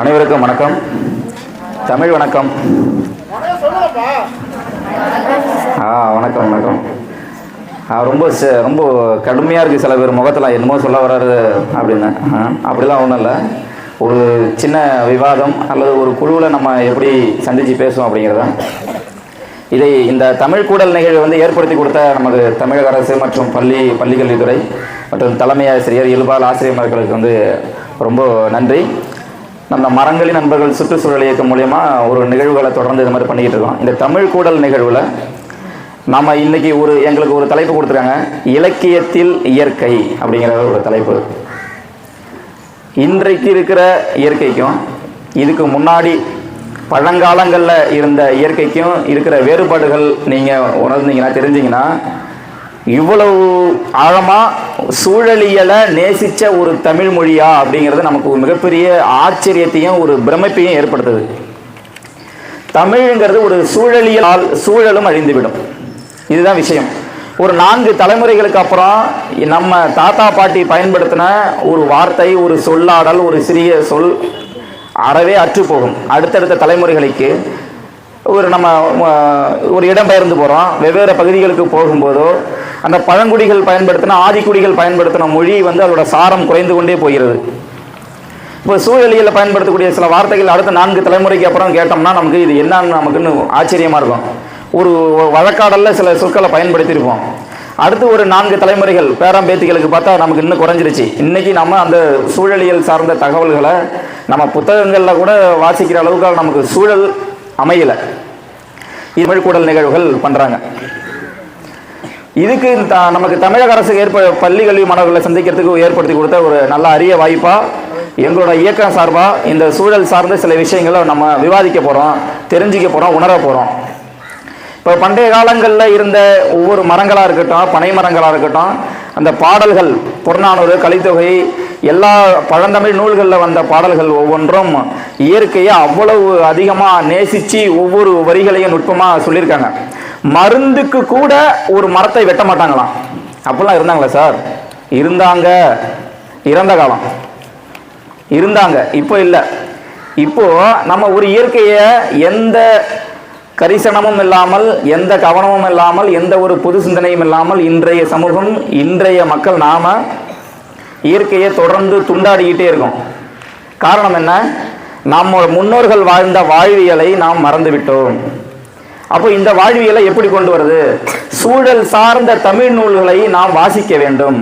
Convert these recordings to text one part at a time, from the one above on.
அனைவருக்கும் வணக்கம். தமிழ் வணக்கம். ஆ வணக்கம் வணக்கம். ரொம்ப ரொம்ப கடுமையாக இருக்குது சில பேர் முகத்தில். என்னமோ சொல்ல வராரு அப்படின்னு. அப்படிலாம் ஒன்றும் இல்லை. ஒரு சின்ன விவாதம் அல்லது ஒரு குழுவில் நம்ம எப்படி சந்தித்து பேசுவோம் அப்படிங்கிறத. இதை இந்த தமிழ் கூடல் நிகழ்வு வந்து ஏற்படுத்தி கொடுத்த நமது தமிழக அரசு மற்றும் பள்ளி பள்ளிக்கல்வித்துறை மற்றும் தலைமை ஆசிரியர் இயல்பால் ஆசிரியர்களுக்கு வந்து ரொம்ப நன்றி. நம்ம மரங்களின் நண்பர்கள் சுற்றுச்சூழல் இயக்கம் மூலயமா ஒரு நிகழ்வுகளை தொடர்ந்து இது மாதிரி பண்ணிக்கிட்டு இருக்கோம். இந்த தமிழ் கூடல் நிகழ்வில் நாம் இன்னைக்கு ஒரு எங்களுக்கு ஒரு தலைப்பு கொடுத்துருக்காங்க இலக்கியத்தில் இயற்கை அப்படிங்கிற ஒரு தலைப்பு. இன்றைக்கு இருக்கிற இயற்கைக்கும் இதுக்கு முன்னாடி பழங்காலங்களில் இருந்த இயற்கைக்கும் இருக்கிற வேறுபாடுகள் நீங்கள் உணர்ந்தீங்கன்னா தெரிஞ்சிங்கன்னா இவ்வளவு ஆழமாக சூழலியலை நேசித்த ஒரு தமிழ் மொழியா அப்படிங்கிறது நமக்கு ஒரு மிகப்பெரிய ஆச்சரியத்தையும் ஒரு பிரமிப்பையும் ஏற்படுத்துது. தமிழுங்கிறது ஒரு சூழலியலால் சூழலும் அழிந்துவிடும். இதுதான் விஷயம். ஒரு நான்கு தலைமுறைகளுக்கு அப்புறம் நம்ம தாத்தா பாட்டி பயன்படுத்தின ஒரு வார்த்தை ஒரு சொல்லாடல் ஒரு சிறிய சொல் அறவே அற்றுப்போகும் அடுத்தடுத்த தலைமுறைகளுக்கு ஒரு நம்ம ஒரு ஒரு இடம்பெயர்ந்து போகிறோம் வெவ்வேறு பகுதிகளுக்கு போகும்போதோ அந்த பழங்குடிகள் பயன்படுத்தின ஆதிக்குடிகள் பயன்படுத்தின மொழி வந்து அதோட சாரம் குறைந்து கொண்டே போகிறது. இப்போ சூழலியில் பயன்படுத்தக்கூடிய சில வார்த்தைகள் அடுத்த நான்கு தலைமுறைக்கு அப்புறம் கேட்டோம்னா நமக்கு இது என்னன்னு நமக்குன்னு ஆச்சரியமாக இருக்கும். ஒரு வழக்காடலில் சில சொற்களை பயன்படுத்தியிருப்போம். அடுத்து ஒரு நான்கு தலைமுறைகள் பேரம்பேத்திகளுக்கு பார்த்தா நமக்கு இன்னும் குறைஞ்சிருச்சு. இன்றைக்கி நம்ம அந்த சூழலியல் சார்ந்த தகவல்களை நம்ம புத்தகங்களில் கூட வாசிக்கிற அளவுக்கு நமக்கு சூழல் அமையலை. தமிழ் கூடல் நிகழ்வுகள் பண்ணுறாங்க இதுக்கு நமக்கு தமிழக அரசு ஏற்ப பள்ளி கல்வி மாணவர்களை சந்திக்கிறதுக்கு ஏற்படுத்தி கொடுத்த ஒரு நல்ல அரிய வாய்ப்பா எங்களோட இயக்கம் சார்பா இந்த சூழல் சார்ந்த சில விஷயங்களை நம்ம விவாதிக்க போறோம் தெரிஞ்சுக்க போறோம் உணர போறோம். இப்போ பண்டைய காலங்களில் இருந்த ஒவ்வொரு மரங்களாக இருக்கட்டும் பனை மரங்களாக இருக்கட்டும் அந்த பாடல்கள் புறநானூறு கலித்தொகை எல்லா பழந்தமிழ் நூல்களில் வந்த பாடல்கள் ஒவ்வொன்றும் இயற்கையை அவ்வளவு அதிகமாக நேசித்து ஒவ்வொரு வரிகளையும் நுட்பமாக சொல்லியிருக்காங்க. மருந்துக்கு கூட ஒரு மரத்தை வெட்ட மாட்டாங்களாம். அப்படிலாம் இருந்தாங்களா சார். இருந்தாங்க. இறந்த காலம். இருந்தாங்க. இப்போ இல்லை. இப்போ நம்ம ஒரு இயற்கையை எந்த கரிசனமும் இல்லாமல் எந்த கவனமும் இல்லாமல் எந்த ஒரு பொது சிந்தனையும் இல்லாமல் இன்றைய சமூகம் இன்றைய மக்கள் நாம் இயற்கையை தொடர்ந்து துண்டாடிக்கிட்டே இருக்கோம். காரணம் என்ன? நம்ம முன்னோர்கள் வாழ்ந்த வாழ்வியலை நாம் மறந்துவிட்டோம். அப்போ இந்த வாழ்வியலை எப்படி கொண்டு வருது? சூழல் சார்ந்த தமிழ் நூல்களை நாம் வாசிக்க வேண்டும்.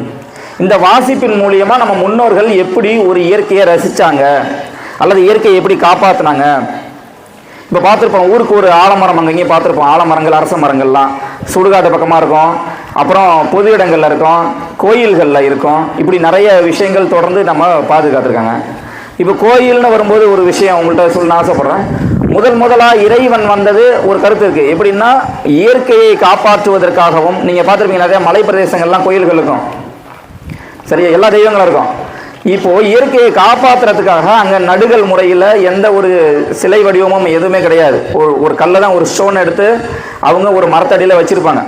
இந்த வாசிப்பின் மூலியமா நம்ம முன்னோர்கள் எப்படி ஒரு இயற்கையை ரசிச்சாங்க? அல்லது இயற்கையை எப்படி காப்பாத்தினாங்க? இப்போ பார்த்துருப்போம் ஊருக்கு ஒரு ஆலமரம் அங்கேயும் பார்த்துருப்போம். ஆலமரங்கள் அரச மரங்கள்லாம் சுடுகாட்டு பக்கமாக இருக்கும். அப்புறம் பொது இடங்களில் இருக்கும். கோயில்களில் இருக்கும். இப்படி நிறைய விஷயங்கள் தொடர்ந்து நம்ம பாதுகாத்துருக்காங்க. இப்போ கோயில்னு வரும்போது ஒரு விஷயம் உங்கள்கிட்ட சொல்ல ஆசைப்பட்றேன் ஆசைப்படுறேன். முதல் முதலாக இறைவன் வந்தது ஒரு கருத்து இருக்குது எப்படின்னா இயற்கையை காப்பாற்றுவதற்காகவும் நீங்கள் பார்த்துருப்பீங்க நிறைய மலை பிரதேசங்கள்லாம் கோயில்கள் இருக்கும் சரியா? எல்லா தெய்வங்களும் இருக்கும். இப்போ இயற்கையை காப்பாற்றுறதுக்காக அங்க நடுகள் முறையில் எந்த ஒரு சிலை வடிவமும் எதுவுமே கிடையாது. ஒரு ஒரு கல்லை தான் ஒரு ஸ்டோன் எடுத்து அவங்க ஒரு மரத்தடியில் வச்சிருப்பாங்க.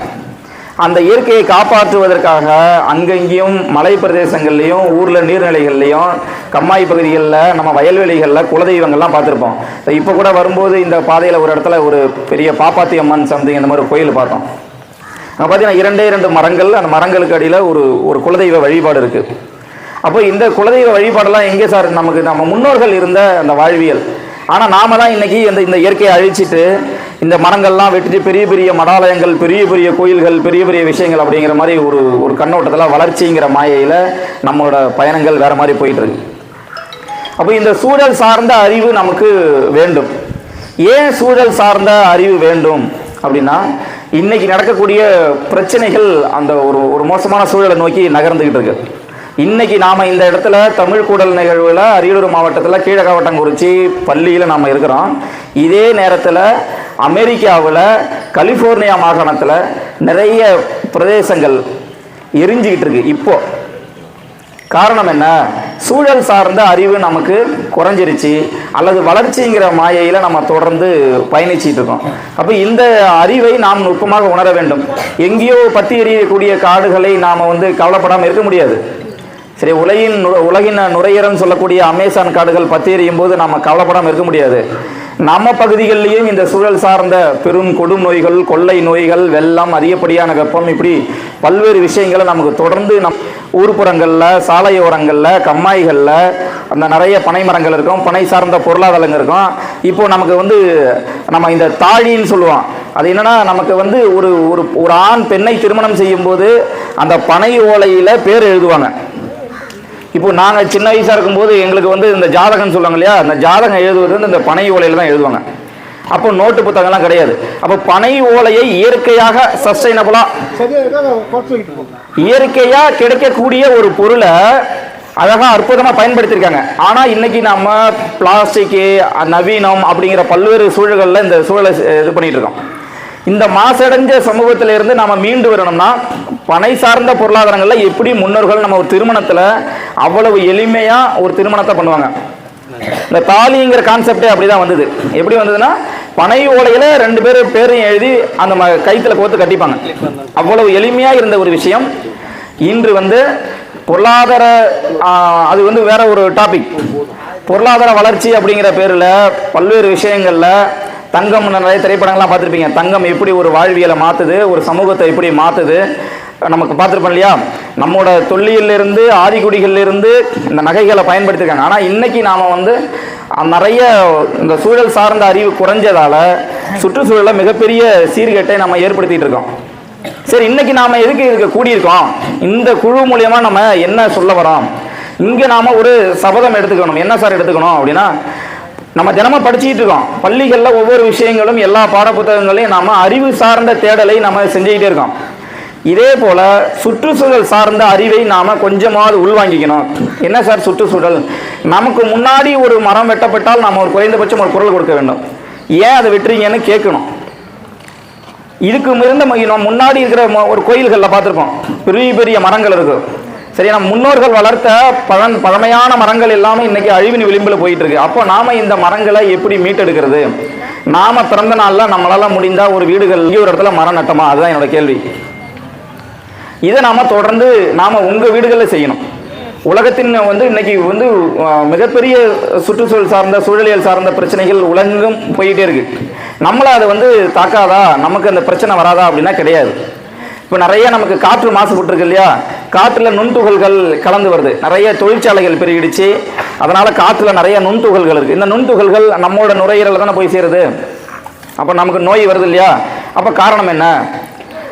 அந்த இயற்கையை காப்பாற்றுவதற்காக அங்கங்கேயும் மலை பிரதேசங்கள்லையும் ஊரில் நீர்நிலைகள்லையும் கம்மாய் பகுதிகளில் நம்ம வயல்வெளிகளில் குலதெய்வங்கள்லாம் பார்த்துருப்போம். இப்போ கூட வரும்போது இந்த பாதையில் ஒரு இடத்துல ஒரு பெரிய பாப்பாத்தி அம்மன் சம்திங் இந்த மாதிரி ஒரு கோயில் பார்த்தோம். அங்கே பார்த்தீங்கன்னா இரண்டே இரண்டு மரங்கள் அந்த மரங்களுக்கு அடியில் ஒரு ஒரு குலதெய்வ வழிபாடு இருக்குது அப்போ இந்த குலதெய்வ வழிபாடெல்லாம் எங்கே சார்? நமக்கு நம்ம முன்னோர்கள் இருந்த அந்த வாழ்வியல். ஆனால் நாம தான் இன்னைக்கு இந்த இந்த இயற்கையை அழிச்சிட்டு இந்த மரங்கள்லாம் வெட்டிட்டு பெரிய பெரிய மடாலயங்கள் பெரிய பெரிய கோயில்கள் பெரிய பெரிய விஷயங்கள் அப்படிங்கிற மாதிரி ஒரு ஒரு கண்ணோட்டத்தில் வளர்ச்சிங்கிற மாயையில் நம்மளோட பயணங்கள் வேறு மாதிரி போயிட்டுருக்கு அப்போ இந்த சூழல் சார்ந்த அறிவு நமக்கு வேண்டும். ஏன் சூழல் சார்ந்த அறிவு வேண்டும் அப்படின்னா இன்னைக்கு நடக்கக்கூடிய பிரச்சனைகள் அந்த ஒரு ஒரு மோசமான சூழலை நோக்கி நகர்ந்துக்கிட்டு இருக்கு. இன்னைக்கு நாம இந்த இடத்துல தமிழ் கூடல் நிகழ்வுல அரியலூர் மாவட்டத்தில் கீழகாவட்டங்குறிச்சி பள்ளியில் நாம இருக்கிறோம். இதே நேரத்தில் அமெரிக்காவில் கலிஃபோர்னியா மாகாணத்தில் நிறைய பிரதேசங்கள் எரிஞ்சுக்கிட்டு இருக்கு இப்போ. காரணம் என்ன? சூழல் சார்ந்த அறிவு நமக்கு குறைஞ்சிருச்சு அல்லது வளர்ச்சிங்கிற மாயையில் நம்ம தொடர்ந்து பயணிச்சிட்டு இருக்கோம். அப்போ இந்த அறிவை நாம் நுட்பமாக உணர வேண்டும். எங்கேயோ பத்தி எறியக்கூடிய காடுகளை நாம் வந்து கவலைப்படாமல் இருக்க முடியாது. சரி உலகின் நு- உலகின் நுரையீரல்னு சொல்லக்கூடிய அமேசான் காடுகள் பற்றி எரியும் போது நம்ம கவலைப்படாமல் இருக்க முடியாது. நம்ம பகுதிகளிலேயும் இந்த சூழல் சார்ந்த பெரும் கொடும் நோய்கள் கொள்ளை நோய்கள் வெள்ளம் அதிகப்படியான வெப்பம் இப்படி பல்வேறு விஷயங்களை நமக்கு தொடர்ந்து நம் ஊர்ப்புறங்களில் சாலையோரங்களில் கம்மாய்களில் அந்த நிறைய பனை மரங்கள் இருக்கும் பனை சார்ந்த பொருளாதாரங்கள் இருக்கும். இப்போது நமக்கு வந்து நம்ம இந்த தாழின்னு சொல்லுவோம். அது என்னென்னா நமக்கு வந்து ஒரு ஒரு ஒரு ஆண் பெண்ணை திருமணம் செய்யும்போது அந்த பனை ஓலையில் பேர் எழுதுவாங்க. இப்போ நாங்கள் சின்ன வயசாக இருக்கும்போது எங்களுக்கு வந்து இந்த ஜாதகம்னு சொல்லுவாங்க இல்லையா? அந்த ஜாதகம் எழுதுவது வந்து இந்த பனை ஓலையில் தான் எழுதுவாங்க. அப்போ நோட்டு புத்தகம்லாம் கிடையாது. அப்போ பனை ஓலையை இயற்கையாக போகும் இயற்கையாக கிடைக்கக்கூடிய ஒரு பொருளை அழகாக அற்புதமாக பயன்படுத்தியிருக்காங்க. ஆனால் இன்னைக்கு நம்ம பிளாஸ்டிக்கு நவீனம் அப்படிங்கிற பல்வேறு சூழல்களில் இந்த சூழலை இது பண்ணிட்டு இருக்கோம். இந்த மாசடைஞ்ச சமூகத்தில இருந்து நாம மீண்டு வரணும்னா பனை சார்ந்த பொருளாதாரங்களில் எப்படி முன்னோர்கள் நம்ம ஒரு திருமணத்தில் அவ்வளவு எளிமையாக ஒரு திருமணத்தை பண்ணுவாங்க. இந்த தாலிங்கிற கான்செப்டே அப்படிதான் வந்தது. எப்படி வந்ததுன்னா பனை ஓலையில ரெண்டு பேர் பேரையும் எழுதி அந்த ம- கைத்துல கோத்து கட்டிப்பாங்க. அவ்வளவு எளிமையா இருந்த ஒரு விஷயம். இன்று வந்து பொருளாதார அது வந்து வேற ஒரு டாபிக் பொருளாதார வளர்ச்சி அப்படிங்கிற பேர்ல பல்வேறு விஷயங்கள்ல தங்கம் நிறைய திரைப்படங்கள்லாம் பார்த்துருப்பீங்க. தங்கம் எப்படி ஒரு வாழ்வியலை மாற்றுது ஒரு சமூகத்தை எப்படி மாற்றுது நமக்கு பார்த்துருப்போம் இல்லையா? நம்மோட தொல்லியிலிருந்து ஆதிக்குடிகளிலிருந்து இந்த நகைகளை பயன்படுத்தியிருக்காங்க ஆனால் இன்றைக்கி நாம் வந்து நிறைய இந்த சூழல் சார்ந்த அறிவு குறைஞ்சதால் சுற்றுச்சூழலில் மிகப்பெரிய சீர்கேட்டை நம்ம ஏற்படுத்திகிட்டு இருக்கோம். சரி இன்னைக்கு நாம எதுக்கு இதுக்கு கூடியிருக்கோம்? இந்த குழு மூலியமா நம்ம என்ன சொல்ல வரோம்? இங்க நாம ஒரு சபதம் எடுத்துக்கணும். என்ன சார் எடுத்துக்கணும் அப்படின்னா நம்ம தினமும் படிச்சுக்கிட்டு இருக்கோம். பள்ளிகளில் ஒவ்வொரு விஷயங்களும் எல்லா பாடப்புத்தகங்களையும் நாம அறிவு சார்ந்த தேடலை நம்ம செஞ்சுக்கிட்டே இருக்கோம். இதே போல சுற்றுச்சூழல் சார்ந்த அறிவை நாம கொஞ்சமாவது உள்வாங்கிக்கணும். என்ன சார் சுற்றுச்சூழல்? நமக்கு முன்னாடி ஒரு மரம் வெட்டப்பட்டால் நாம ஒரு குறைந்தபட்சம் ஒரு குரல் கொடுக்க வேண்டும். ஏன் அதை வெட்டுறீங்கன்னு கேட்கணும். இதுக்கு மிருந்த முன்னாடி இருக்கிற ஒரு கோயில்களில் பார்த்துருப்போம். பெரிய பெரிய மரங்கள் இருக்கு. சரி நம்ம முன்னோர்கள் வளர்த்த பழன் பழமையான மரங்கள் எல்லாமே இன்னைக்கு அழிவின் விளிம்பில் போயிட்டு இருக்கு அப்போ நாம இந்த மரங்களை எப்படி மீட்டெடுக்கிறது? நாம பிறந்த நாள்ல நம்மளால முடிந்தா ஒரு வீடுகள் இங்கே ஒரு இடத்துல மரம் நட்டமா? அதுதான் என்னோட கேள்வி. இதை நாம தொடர்ந்து நாம உங்க வீடுகளில் செய்யணும். உலகத்தின் வந்து இன்னைக்கு வந்து மிகப்பெரிய சுற்றுச்சூழல் சார்ந்த சூழலியல் சார்ந்த பிரச்சனைகள் உலகெங்கும் போயிட்டே இருக்கு. நம்மளை அதை வந்து தாக்காதா? நமக்கு அந்த பிரச்சனை வராதா அப்படின்னா கிடையாது. இப்போ நிறைய நமக்கு காற்று மாசுபட்டுருக்கு இல்லையா? காற்றுல நுண்துகள்கள் கலந்து வருது. நிறைய தொழிற்சாலைகள் பெருகிடுச்சு. அதனால காற்றுல நிறைய நுண்துகள்கள் இருக்கு. இந்த நுண்துகள்கள் நம்மளோட நுரையீரல தானே போய் சேருது? அப்போ நமக்கு நோய் வருது இல்லையா? அப்போ காரணம் என்ன?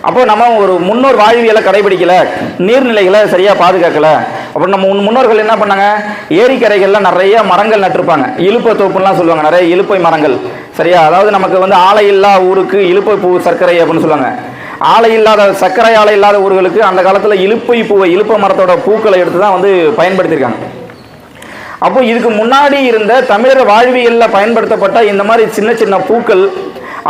அப்போ நம்ம ஒரு முன்னோர் வாழ்வியலை கடைபிடிக்கல. நீர்நிலைகளை சரியா பாதுகாக்கல. அப்புறம் நம்ம முன் முன்னோர்கள் என்ன பண்ணாங்க? ஏரிக்கரைகள்லாம் நிறைய மரங்கள் நட்டிருப்பாங்க. இலுப்பை தோப்புலாம் சொல்லுவாங்க. நிறைய இலுப்பை மரங்கள். சரியா? அதாவது நமக்கு வந்து ஆலை இல்லா ஊருக்கு இலுப்பை பூ சர்க்கரை அப்படின்னு சொல்லுவாங்க. ஆலை இல்லாத சர்க்கரை ஆலை இல்லாத ஊர்களுக்கு அந்த காலத்தில் இலுப்பை பூவை இலுப்பை மரத்தோட பூக்களை எடுத்து தான் வந்து பயன்படுத்தியிருக்காங்க. அப்போ இதுக்கு முன்னாடி இருந்த தமிழர் வாழ்வியலில் பயன்படுத்தப்பட்ட இந்த மாதிரி சின்ன சின்ன பூக்கள்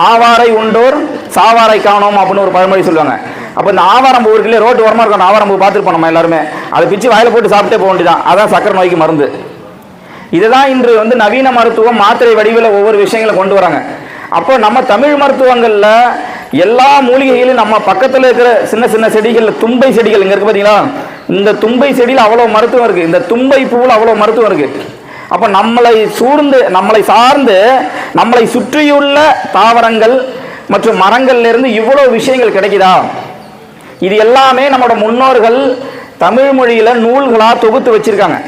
ஆவாரை உண்டோர் சாவாரை காணோம் அப்படின்னு ஒரு பழமொழி சொல்லுவாங்க. அப்போ இந்த ஆவாரம்பூ இருக்குல்ல ரோட்டு ஓரமாக இருக்கும். அந்த ஆவாரம்பூ பார்த்துருப்போம் நம்ம எல்லாருமே. அதை பிச்சு வாயில் போட்டு சாப்பிட்டே போக வேண்டியதான் அதான் சக்கரை நோய்க்கு மருந்து. இதுதான் இன்று வந்து நவீன மருத்துவம் மாத்திரை வடிவில் ஒவ்வொரு விஷயங்களை கொண்டு வராங்க. அப்போ நம்ம தமிழ் மருத்துவங்களில் எல்லா மூலிகைகளும் நம்ம பக்கத்தில் இருக்கிற சின்ன சின்ன செடிகள் தும்பை செடிகள் இங்கே இருக்கு பார்த்தீங்களா இந்த தும்பை செடியில் அவ்வளோ மருத்துவம் இருக்குது இந்த தும்பை பூவில் அவ்வளோ மருத்துவம் இருக்குது அப்போ நம்மளை சூழ்ந்து நம்மளை சார்ந்து நம்மளை சுற்றியுள்ள தாவரங்கள் மற்றும் மரங்கள்லேருந்து இவ்வளோ விஷயங்கள் கிடைக்குதா? இது எல்லாமே நம்மளோட முன்னோர்கள் தமிழ் மொழியில் நூல்களாக தொகுத்து வச்சுருக்காங்க.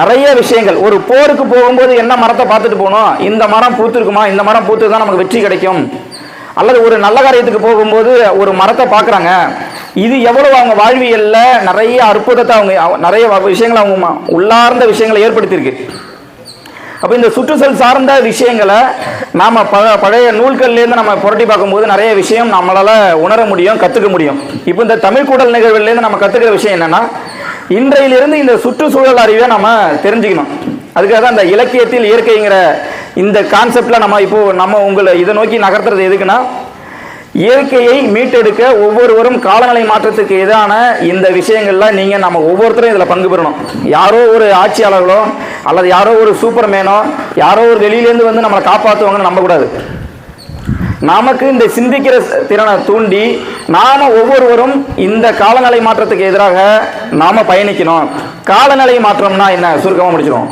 நிறைய விஷயங்கள். ஒரு போருக்கு போகும்போது என்ன மரத்தை பார்த்துட்டு போகணும்? இந்த மரம் பூத்துருக்குமா? இந்த மரம் பூத்து தான் நமக்கு வெற்றி கிடைக்கும். அல்லது ஒரு நல்ல காரியத்துக்கு போகும்போது ஒரு மரத்தை பார்க்குறாங்க. இது எவ்வளவு அவங்க வாழ்வியல்ல நிறைய அற்புதத்தை அவங்க அவ- நிறைய வ- விஷயங்களை அவங்க உள்ளார்ந்த விஷயங்களை ஏற்படுத்தியிருக்கு. அப்போ இந்த சுற்றுச்சூழல் சார்ந்த விஷயங்களை நாம ப பழைய நூல்கள்லேருந்து நம்ம புரட்டி பார்க்கும்போது நிறைய விஷயம் நம்மளால் உணர முடியும் கற்றுக்க முடியும். இப்போ இந்த தமிழ் கூடல் நிகழ்வுலேருந்து நம்ம கற்றுக்கிற விஷயம் என்னன்னா இன்றையிலிருந்து இந்த சுற்றுச்சூழல் அறிவை நம்ம தெரிஞ்சுக்கணும். அதுக்காக தான் இந்த இலக்கியத்தில் இயற்கைங்கிற இந்த கான்செப்டில் நம்ம இப்போ நம்ம உங்களை இதை நோக்கி நகர்த்துறது எதுக்குன்னா இயற்கையை மீட்டெடுக்க ஒவ்வொருவரும் காலநிலை மாற்றத்துக்கு எதிரான இந்த விஷயங்கள்ல நீங்கள் நம்ம ஒவ்வொருத்தரும் இதில் பங்கு பெறணும். யாரோ ஒரு ஆட்சியாளர்களோ அல்லது யாரோ ஒரு சூப்பர் மேனோ யாரோ ஒரு வெளியிலேருந்து வந்து நம்மளை காப்பாற்றுவாங்கன்னு நம்பக்கூடாது. நமக்கு இந்த சிந்திக்கிற திறனை தூண்டி நாம ஒவ்வொருவரும் இந்த காலநிலை மாற்றத்துக்கு எதிராக நாம பயணிக்கணும். காலநிலை மாற்றம்னா என்ன? சுருக்கமாக முடிச்சிடும்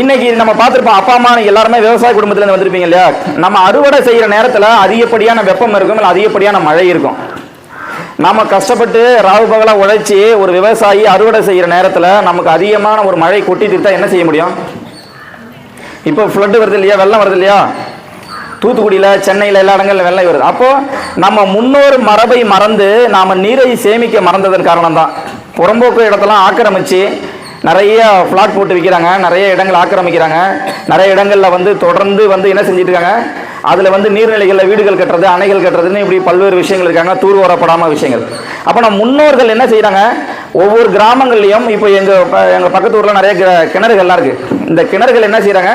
இன்னைக்கு நம்ம பார்த்துருப்போம் அப்பா அம்மா எல்லாருமே விவசாய குடும்பத்துலேருந்து வந்திருப்பீங்க இல்லையா? நம்ம அறுவடை செய்கிற நேரத்தில் அதிகப்படியான வெப்பம் இருக்கும் இல்லை அதிகப்படியான மழை இருக்கும். நம்ம கஷ்டப்பட்டு ராவு பகலாக உழைச்சி ஒரு விவசாயி அறுவடை செய்கிற நேரத்தில் நமக்கு அதிகமான ஒரு மழை கொட்டி தீர்த்தா என்ன செய்ய முடியும்? இப்போ ஃப்ளட்டு வருது இல்லையா? வெள்ளம் வருது இல்லையா? தூத்துக்குடியில் சென்னையில் எல்லா இடங்களில் வெள்ளம் வருது. அப்போது நம்ம முன்னோர் மரபை மறந்து நாம் நீரை சேமிக்க மறந்ததன் காரணம் தான் புறம்போக்கு இடத்தெல்லாம் ஆக்கிரமிச்சு நிறைய ஃப்ளாட் போட்டு விற்கிறாங்க நிறைய இடங்கள் ஆக்கிரமிக்கிறாங்க. நிறைய இடங்களில் வந்து தொடர்ந்து வந்து என்ன செஞ்சுட்டு இருக்காங்க அதில் வந்து நீர்நிலைகளில் வீடுகள் கட்டுறது அணைகள் கட்டுறதுன்னு இப்படி பல்வேறு விஷயங்கள் இருக்காங்க தூர் வரப்படாமல் விஷயங்கள். அப்போ நம்ம முன்னோர்கள் என்ன செய்கிறாங்க ஒவ்வொரு கிராமங்கள்லையும் இப்போ எங்கள் எங்கள் பக்கத்து ஊரில் நிறைய கி- கிணறுகள்லாம் இருக்குது இந்த கிணறுகள் என்ன செய்கிறாங்க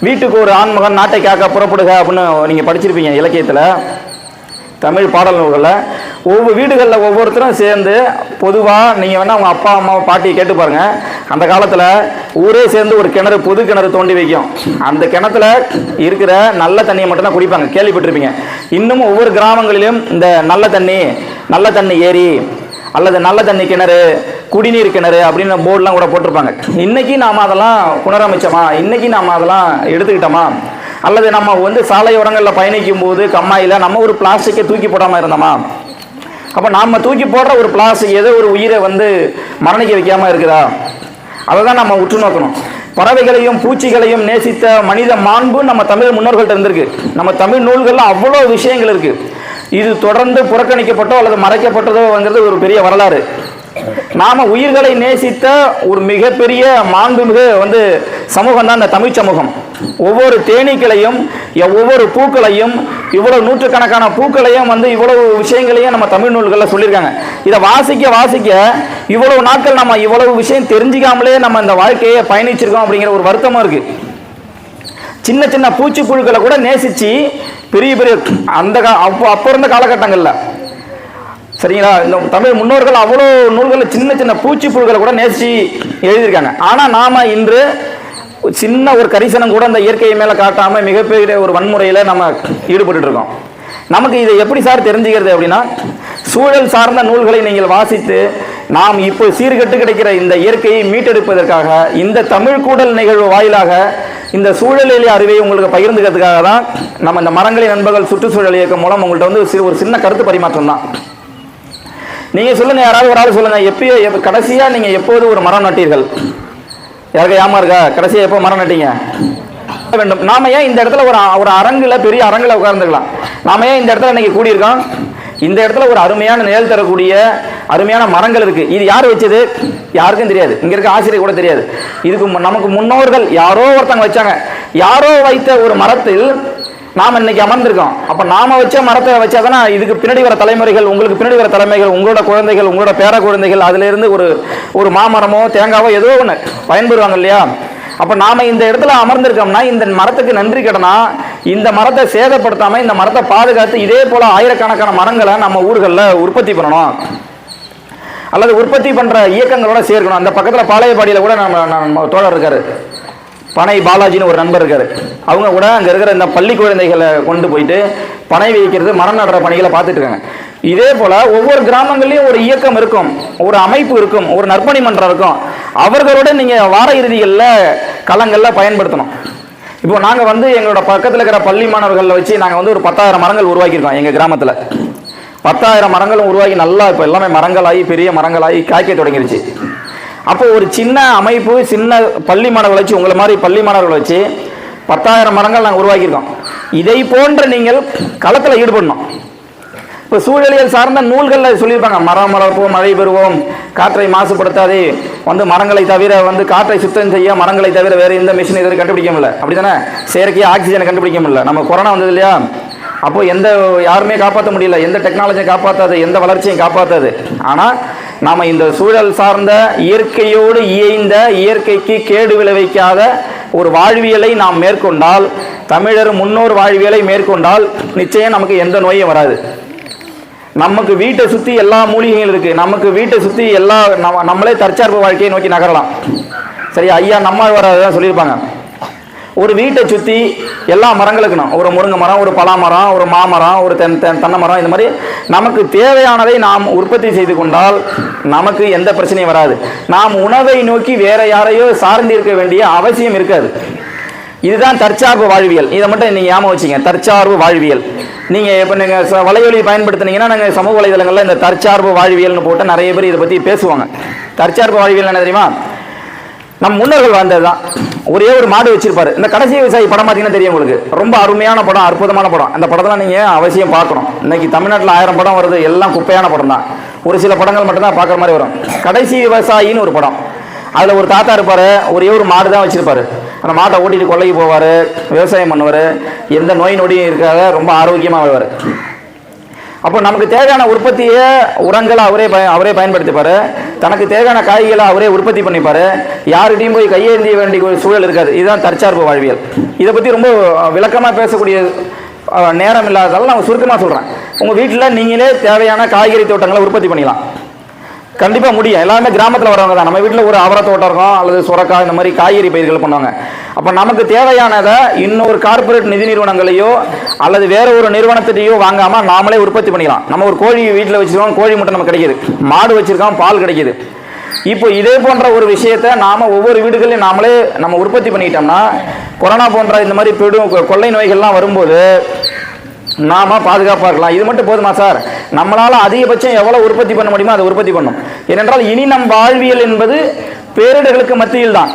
வீட்டுக்கு ஒரு ஆண்மகன் நாட்டை காக்க புறப்படுக அப்படின்னு நீங்கள் படிச்சிருப்பீங்க இலக்கியத்தில். தமிழ் பாடல் நூல்களில் ஒவ்வொரு வீடுகளில் ஒவ்வொருத்தரும் சேர்ந்து பொதுவாக நீங்கள் வேணால் அவங்க அப்பா அம்மா பாட்டியை கேட்டு பாருங்கள் அந்த காலத்தில் ஊரே சேர்ந்து ஒரு கிணறு பொது கிணறு தோண்டி வைக்கும். அந்த கிணத்துல இருக்கிற நல்ல தண்ணியை மட்டும்தான் குடிப்பாங்க. கேள்விப்பட்டிருப்பீங்க. இன்னும் ஒவ்வொரு கிராமங்களிலும் இந்த நல்ல தண்ணி நல்ல தண்ணி ஏரி அல்லது நல்ல தண்ணி கிணறு குடிநீர் கிணறு அப்படின்னு போர்டுலாம் கூட போட்டிருப்பாங்க. இன்றைக்கி நாம் அதெல்லாம் புனரமைச்சோமா? இன்றைக்கி நாம் அதெல்லாம் எடுத்துக்கிட்டோமா? அல்லது நம்ம வந்து சாலையோரங்களில் பயணிக்கும் போது கம்மாயில் நம்ம ஒரு பிளாஸ்டிக்கை தூக்கி போடாமல் இருந்தோமா? அப்போ நாம் தூக்கி போடுற ஒரு பிளாஸ்டிக் ஏதோ ஒரு உயிரை வந்து மரணிக்க வைக்காமல் இருக்குதா? அதை தான் நம்ம உற்று நோக்கணும். பறவைகளையும் பூச்சிகளையும் நேசித்த மனித மாண்பு நம்ம தமிழ் முன்னோர்கள்ட்ட இருந்திருக்கு. நம்ம தமிழ் நூல்களில் அவ்வளோ விஷயங்கள் இருக்குது இது தொடர்ந்து புறக்கணிக்கப்பட்டோ அல்லது மறைக்கப்பட்டதோங்கிறது ஒரு பெரிய வரலாறு. நாம உயிர்களை நேசித்த ஒரு மிகப்பெரிய மாண்புமிகு வந்து சமூகம் தான் இந்த தமிழ் சமூகம். ஒவ்வொரு தேனீக்களையும் ஒவ்வொரு பூக்களையும் இவ்வளவு நூற்றுக்கணக்கான பூக்களையும் வந்து இவ்வளவு விஷயங்களையும் நம்ம தமிழ் நூல்களில் சொல்லியிருக்காங்க. இதை வாசிக்க வாசிக்க இவ்வளவு நாட்கள் நம்ம இவ்வளவு விஷயம் தெரிஞ்சிக்காமலே நம்ம இந்த வாழ்க்கையை பயணிச்சிருக்கோம் அப்படிங்கிற ஒரு வருத்தமும் இருக்கு. சின்ன சின்ன பூச்சி புழுக்களை கூட நேசிச்சு பெரிய பெரிய அந்த அப்போ அப்போ இருந்த காலகட்டங்களில் சரிங்களா? இந்த தமிழ் முன்னோர்கள் அவ்வளோ நூல்களை சின்ன சின்ன பூச்சி புழுக்களை கூட நேசி எழுதியிருக்காங்க. ஆனால் நாம் இன்று சின்ன ஒரு கரிசனம் கூட அந்த இயற்கையை மேலே காட்டாமல் மிகப்பெரிய ஒரு வன்முறையில் நம்ம ஈடுபட்டு இருக்கோம் நமக்கு இதை எப்படி சார் தெரிஞ்சுக்கிறது அப்படின்னா சூழல் சார்ந்த நூல்களை நீங்கள் வாசித்து நாம் இப்போ சீர்கெட்டு கிடைக்கிற இந்த இயற்கையை மீட்டெடுப்பதற்காக இந்த தமிழ் கூடல் நிகழ்வு வாயிலாக இந்த சூழலிலே அறிவை உங்களுக்கு பகிர்ந்துக்கிறதுக்காக தான் நம்ம இந்த மரங்களின் நண்பர்கள் சுற்றுச்சூழல் இயக்கம் மூலம் உங்கள்கிட்ட வந்து ஒரு சின்ன கருத்து பரிமாற்றம் தான். நீங்கள் சொல்லுங்க யாராவது ஒரு ஆள் சொல்லுங்க. எப்பயோ எப்ப- கடைசியா எப்போது ஒரு மரம் நட்டீர்கள்? யாருக்கு ஏமா இருக்கா? கடைசியாக எப்போ மரம் நட்டீங்க? வேண்டும். நாம ஏன் இந்த இடத்துல ஒரு ஒரு அரங்கில் பெரிய அரங்கில் உட்கார்ந்துக்கலாம் நாம ஏன் இந்த இடத்துல இன்னைக்கு கூடியிருக்கோம்? இந்த இடத்துல ஒரு அருமையான நிழல் தரக்கூடிய அருமையான மரங்கள் இருக்கு. இது யார் வச்சது? யாருக்கும் தெரியாது. இங்க இருக்க ஆசிரியர் கூட தெரியாது. இதுக்கு நமக்கு முன்னோர்கள் யாரோ ஒருத்தங்க வச்சாங்க. யாரோ வைத்த ஒரு மரத்தில் நாம் இன்னைக்கு அமர்ந்திருக்கோம். அப்ப நாம வச்ச மரத்தை வச்சாதானே இதுக்கு பின்னாடி வர தலைமுறைகள் உங்களுக்கு பின்னாடி வர தலைமைகள் உங்களோட குழந்தைகள் உங்களோட பேர குழந்தைகள் அதுல இருந்து ஒரு ஒரு மாமரமோ தேங்காவோ ஏதோ ஒன்று பயன்பெறுவாங்க இல்லையா? அப்ப நாம இந்த இடத்துல அமர்ந்திருக்கோம்னா இந்த மரத்துக்கு நன்றி கடனா இந்த மரத்தை சேதப்படுத்தாம இந்த மரத்தை பாதுகாத்து இதே போல ஆயிரக்கணக்கான மரங்களை நம்ம ஊர்களில் உற்பத்தி பண்ணணும். அல்லது உற்பத்தி பண்ற இயக்கங்களோட சேர்க்கணும். அந்த பக்கத்துல பாளையப்பாடியில கூட நம்ம நம்ம தோழர் இருக்காரு. பனை பாலாஜின்னு ஒரு நண்பர் இருக்காரு. அவங்க கூட அங்கே இருக்கிற இந்த பள்ளி குழந்தைகளை கொண்டு போயிட்டு பனை வைக்கிறது மரம் நடுற பணிகளை பார்த்துட்டு இருக்காங்க. இதே போல ஒவ்வொரு கிராமங்கள்லேயும் ஒரு இயக்கம் இருக்கும் ஒரு அமைப்பு இருக்கும் ஒரு நற்பணி மன்றம் இருக்கும். அவர்களோட நீங்க வார இறுதிகளில் களங்களில் பயன்படுத்தணும். இப்போ நாங்கள் வந்து எங்களோட பக்கத்தில் இருக்கிற பள்ளி மாணவர்களை வச்சு நாங்கள் வந்து ஒரு பத்தாயிரம் மரங்கள் உருவாக்கியிருக்கோம் எங்கள் கிராமத்தில். பத்தாயிரம் மரங்களும் உருவாக்கி நல்லா இப்போ எல்லாமே மரங்களாகி பெரிய மரங்களாகி காய்க்க தொடங்கிருச்சு. அப்போ ஒரு சின்ன அமைப்பு சின்ன பள்ளி மாணவர்களை வச்சு உங்களை மாதிரி பள்ளி மாணவர்கள் வச்சு பத்தாயிரம் மரங்கள் நாங்கள் உருவாக்கியிருக்கோம். இதை போன்ற நீங்கள் களத்தில் ஈடுபடணும். இப்போ சூழலியல் சார்ந்த நூல்களில் சொல்லியிருப்பாங்க மரம் மரப்போம் மழை பெறுவோம் காற்றை மாசுபடுத்தாதே வந்து மரங்களை தவிர வந்து காற்றை சுத்தம் செய்ய மரங்களை தவிர வேறு எந்த மிஷின் எதுவும் கண்டுபிடிக்க முடியல அப்படி தானே செயற்கையாக ஆக்சிஜனை கண்டுபிடிக்க முடியல நம்ம கொரோனா வந்தது இல்லையா அப்போது எந்த யாருமே காப்பாற்ற முடியல எந்த டெக்னாலஜியும் காப்பாற்றாது எந்த வளர்ச்சியும் காப்பாற்றாது ஆனால் நாம இந்த சூழல் சார்ந்த இயற்கையோடு இயைந்த இயற்கைக்கு கேடு விளைவிக்காத ஒரு வாழ்வியலை நாம் மேற்கொண்டால் தமிழர் முன்னோர் வாழ்வியலை மேற்கொண்டால் நிச்சயம் நமக்கு எந்த நோயும் வராது. நமக்கு வீட்டை சுத்தி எல்லா மூலிகைகள் இருக்கு. நமக்கு வீட்டை சுத்தி எல்லா நம்ம நம்மளே தற்சார்பு வாழ்க்கையை நோக்கி நகரலாம். சரி ஐயா நம்மாழ்வார் தான் சொல்லியிருப்பாங்க. ஒரு வீட்டை சுற்றி எல்லா மரங்களும் இருக்கணும். ஒரு முருங்கை மரம் ஒரு பலா மரம் ஒரு மாமரம் ஒரு தென் தென் தென்னை மரம் இந்த மாதிரி நமக்கு தேவையானதை நாம் உற்பத்தி செய்து கொண்டால் நமக்கு எந்த பிரச்சனையும் வராது. நாம் உணவை நோக்கி வேற யாரையோ சார்ந்து இருக்க வேண்டிய அவசியம் இருக்காது. இதுதான் தற்சார்பு வாழ்வியல். இதை மட்டும் நீங்கள் ஞாபகம் வச்சுங்க தற்சார்பு வாழ்வியல். நீங்கள் இப்போ நீங்கள் வலையொலி பயன்படுத்தினீங்கன்னா நாங்கள் சமூக வலைதளங்களில் இந்த தற்சார்பு வாழ்வியல்னு போட்டு நிறைய பேர் இதை பற்றி பேசுவாங்க. தற்சார்பு வாழ்வியல் என்ன தெரியுமா? நம் முன்னோர்கள் வாழ்ந்தது தான் ஒரே ஒரு மாடு வச்சிருப்பாரு. இந்த கடைசி விவசாயி படம் பார்த்தீங்கன்னா தெரியும் உங்களுக்கு. ரொம்ப அருமையான படம் அற்புதமான படம். அந்த படத்தெல்லாம் நீங்கள் அவசியம் பார்க்கணும்? இன்னைக்கு தமிழ்நாட்டில் ஆயிரம் படம் வருது எல்லாம் குப்பையான படம் தான். ஒரு சில படங்கள் மட்டும்தான் பார்க்குற மாதிரி வரும். கடைசி விவசாயின்னு ஒரு படம். அதில் ஒரு தாத்தா இருப்பார் ஒரே ஒரு மாடு தான் வச்சிருப்பாரு. அந்த மாட்டை ஓட்டிட்டு கொல்லைக்கு போவார் விவசாயம் பண்ணுவார். எந்த நோய் நொடியும் இருக்காத ரொம்ப ஆரோக்கியமாக வருவார் அப்போ நமக்கு தேவையான உற்பத்தியை உரங்களை அவரே பய அவரே பயன்படுத்திப்பார். தனக்கு தேவையான காய்களை அவரே உற்பத்தி பண்ணிப்பார். யார்கிட்டையும் போய் கையெழுந்திய வேண்டிய ஒரு சூழல் இருக்காது. இதுதான் தற்சார்பு வாழ்வியல். இதை பற்றி ரொம்ப விளக்கமாக பேசக்கூடிய நேரம் இல்லாததால் நான் சுருக்கமாக சொல்கிறேன் உங்கள் வீட்டில் நீங்களே தேவையான காய்கறி தோட்டங்களை உற்பத்தி பண்ணிக்கலாம். கண்டிப்பாக முடியும். எல்லாருமே கிராமத்தில் வரவங்க தான். நம்ம வீட்டில் ஒரு அவரை தோட்டம் இருக்கும் அல்லது சுரக்காய் இந்த மாதிரி காய்கறி பயிர்கள் பண்ணுவாங்க. அப்போ நமக்கு தேவையானதை இன்னொரு கார்ப்பரேட் நிதி நிறுவனங்களையோ அல்லது வேற ஒரு நிறுவனத்திட்டையோ வாங்காமல் நாமளே உற்பத்தி பண்ணிக்கலாம். நம்ம ஒரு கோழி வீட்டில் வச்சிருக்கோம் கோழி முட்டை நமக்கு கிடைக்கிது. மாடு வச்சிருக்கோம் பால் கிடைக்கிது. இப்போ இதே போன்ற ஒரு விஷயத்தை நாம ஒவ்வொரு வீடுகளையும் நாமளே நம்ம உற்பத்தி பண்ணிக்கிட்டோம்னா கொரோனா போன்ற இந்த மாதிரி பெரும் கொ- கொள்ளை நோய்கள்லாம் வரும்போது நாம பாதுகாப்பாக இருக்கலாம். இது மட்டும் போதுமா சார்? நம்மளால அதிகபட்சம் எவ்வளவு உற்பத்தி பண்ண முடியுமோ அதை உற்பத்தி பண்ணும். ஏனென்றால் இனி நம் வாழ்வியல் என்பது பேரிடர்களுக்கு மத்தியில் தான்.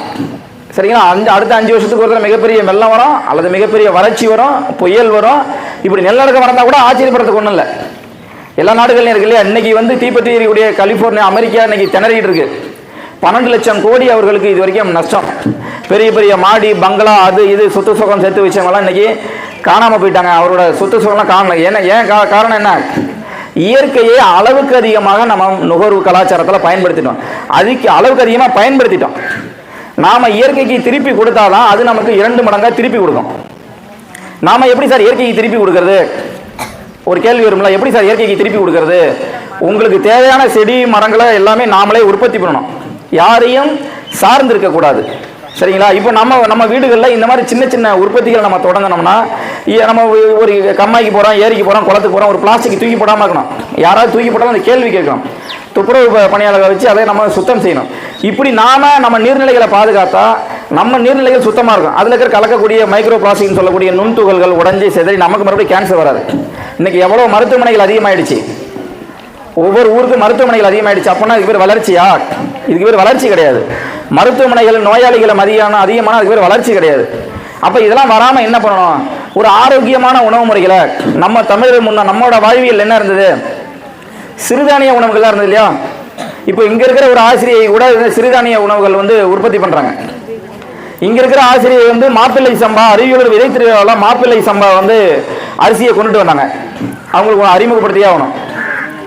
சரிங்களா? அஞ்சு அடுத்த அஞ்சு வருஷத்துக்கு ஒரு தடவை மிகப்பெரிய வெள்ளம் வரும் அல்லது மிகப்பெரிய வறட்சி வரும் புயல் வரும். இப்படி நிலநடுக்கம் வரந்தா கூட ஆச்சரியப்படுறதுக்கு ஒன்றும் இல்லை. எல்லா நாடுகள்லையும் இருக்கு இல்லையா? இன்னைக்கு வந்து தீப்பற்றி எரியக்கூடிய கலிபோர்னியா அமெரிக்கா இன்னைக்கு திணறிட்டு இருக்கு. பன்னெண்டு லட்சம் கோடி அவர்களுக்கு இது வரைக்கும் நஷ்டம். பெரிய பெரிய மாடி பங்களா அது இது சொத்து சுகம் சேர்த்து வச்சவங்களாம் இன்னைக்கு காணாமல் போயிட்டாங்க. அவரோட சொத்து சுகம்லாம் காணல. ஏன்னா ஏன் கா- காரணம் என்ன? இயற்கையை அளவுக்கு அதிகமாக நம்ம நுகர்வு கலாச்சாரத்தில் பயன்படுத்திட்டோம். அதுக்கு அளவுக்கு அதிகமாக பயன்படுத்திட்டோம். நாம் இயற்கைக்கு திருப்பி கொடுத்தாதான் அது நமக்கு இரண்டு மடங்காக திருப்பி கொடுக்கும். நாம் எப்படி சார் இயற்கைக்கு திருப்பி கொடுக்கறது? ஒரு கேள்வி வரும்ல எப்படி சார் இயற்கைக்கு திருப்பி கொடுக்கறது? உங்களுக்கு தேவையான செடி மரங்களை எல்லாமே நாமளே உற்பத்தி பண்ணணும். யாரையும் சார்ந்து இருக்கக்கூடாது. சரிங்களா? இப்போ நம்ம நம்ம வீடுகளில் இந்த மாதிரி சின்ன சின்ன உற்பத்திகள் நம்ம தொடங்கினோம்னா நம்ம ஒரு- ஒரு கம்மாய்க்கு போகிறோம் ஏரிக்கு போகிறோம் குளத்துக்கு போகிறோம் ஒரு பிளாஸ்டிக் தூக்கி போடாமல் இருக்கணும். யாராவது தூக்கி போட்டாலும் அந்த கேள்வி கேட்கணும். துப்புரவு பணியாளர்களை வச்சு அதை நம்ம சுத்தம் செய்யணும். இப்படி நாம நம்ம நீர்நிலைகளை பாதுகாத்தா நம்ம நீர்நிலைகள் சுத்தமாக இருக்கும். அதில் இருக்கிற கலக்கக்கூடிய மைக்ரோ பிளாஸ்டிக்னு சொல்லக்கூடிய நுண்துகள்கள் உடஞ்சி செதறி நமக்கு மறுபடியும் கேன்சர் வராது. இன்னைக்கு எவ்வளோ மருத்துவமனைகள் அதிகமாகிடுச்சு ஒவ்வொரு ஊருக்கும் மருத்துவமனைகள் அதிகமாகிடுச்சு அப்படின்னா இதுக்கு பேர் வளர்ச்சியா? இதுக்கு பேர் வளர்ச்சி கிடையாது. மருத்துவமனைகள் நோயாளிகளை மதியான அதிகமான அதுக்கு பேர் வளர்ச்சி கிடையாது. அப்போ இதெல்லாம் வராமல் என்ன பண்ணணும்? ஒரு ஆரோக்கியமான உணவு முறைகளை நம்ம தமிழர் முன்ன நம்மளோட வாழ்வியல் என்ன இருந்தது? சிறுதானிய உணவுகள்லாம் இருந்தது இல்லையா? இப்போ இங்கே இருக்கிற ஒரு ஆசிரியை கூட சிறுதானிய உணவுகள் வந்து உற்பத்தி பண்ணுறாங்க இங்கே இருக்கிற ஆசிரியை வந்து மாப்பிள்ளை சம்பா அறிவியலர் விதை திருவிழாவில் மாப்பிள்ளை சம்பா வந்து அரிசியை கொண்டுட்டு வந்தாங்க. அவங்களுக்கு அறிமுகப்படுத்தியே ஆகணும்.